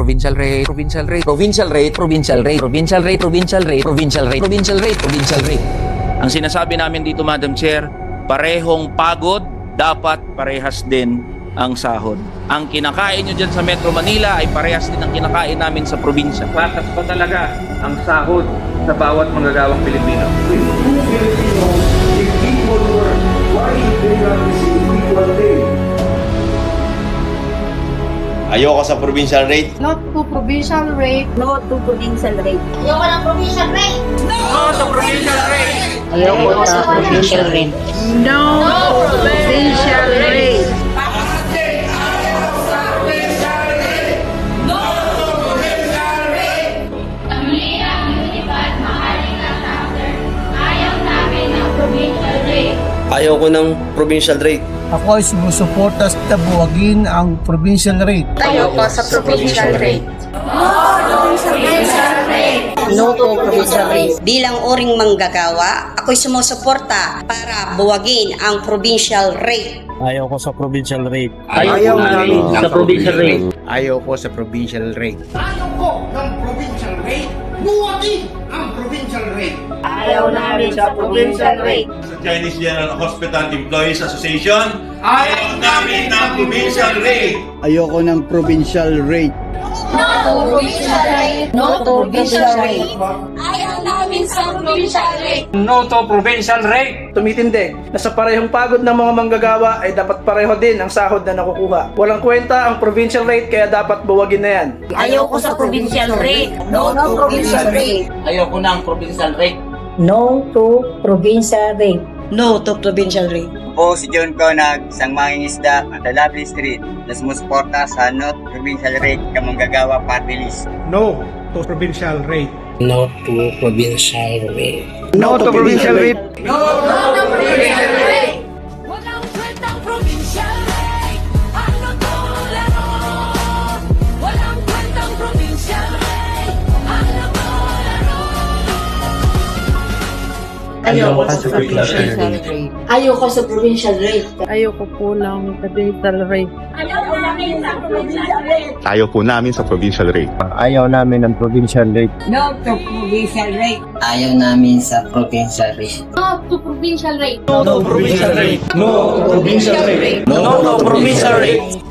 provincial rate, provincial rate, provincial rate, provincial rate, provincial rate, provincial rate, provincial rate, provincial rate, provincial rate. Ang sinasabi namin dito, Madam Chair, parehong pagod, dapat parehas din ang sahod. Ang kinakain nyo dyan sa Metro Manila ay parehas din ang kinakain namin sa probinsya. Patas pa talaga ang sahod sa bawat manggagawang Pilipino. Ayoko sa provincial rate. Not to provincial rate. No to provincial rate. Ayoko ng provincial rate. Ayoko sa provincial rate. No provincial rate. Ayoko ng provincial rate. Ako ay sumusuporta sa buwagin ang provincial rate. Ayoko sa provincial rate. No to provincial rate. Bilang uring manggagawa, ako'y sumusuporta para buwagin ang provincial rate. Ayaw ko sa provincial rate. Ayaw namin sa provincial rate. Ayoko sa provincial rate. Ayaw namin sa provincial rate. Sa Chinese General Hospital Employees Association, ayaw namin ng provincial rate. Ayoko ng provincial rate. No provincial rate. No to provincial rate. Ayaw namin sa provincial rate. No to provincial rate. tumitindig na sa parehong pagod ng mga manggagawa ay dapat pareho din ang sahod na nakukuha. Walang kwenta ang provincial rate kaya dapat buwagin na yan. Ayoko sa provincial rate. No to provincial rate. Ayoko ng provincial rate. No to provincial rate. No to provincial rate. Po si John Conag, isang mangingisda at the Lovely Street na sumusuporta sa Not Provincial Rate Kamanggagawa Party List. No to provincial rate. No to provincial rate. No to provincial rate. Walang Ayoko sa provincial rate. Ayoko sa provincial rate. Ayoko po ng provincial rate. Ayaw namin sa provincial rate. Ayaw po namin sa provincial rate. Ayaw namin ng provincial rate. No to provincial rate. Ayaw namin sa provincial rate. No to provincial rate. No to provincial rate. No to provincial rate. No to provincial rate.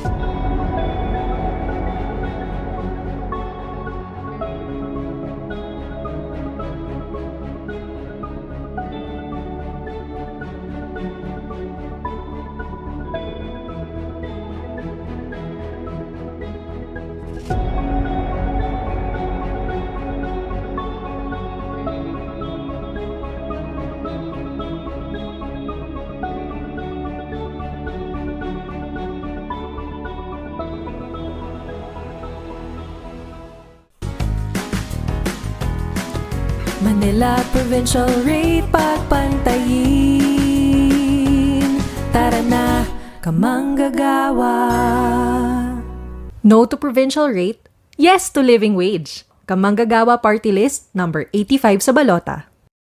Manila Provincial Rate pagpantayin Tara na, kamanggagawa No to provincial rate, yes to living wage. Kamanggagawa Party List number 85 sa balota.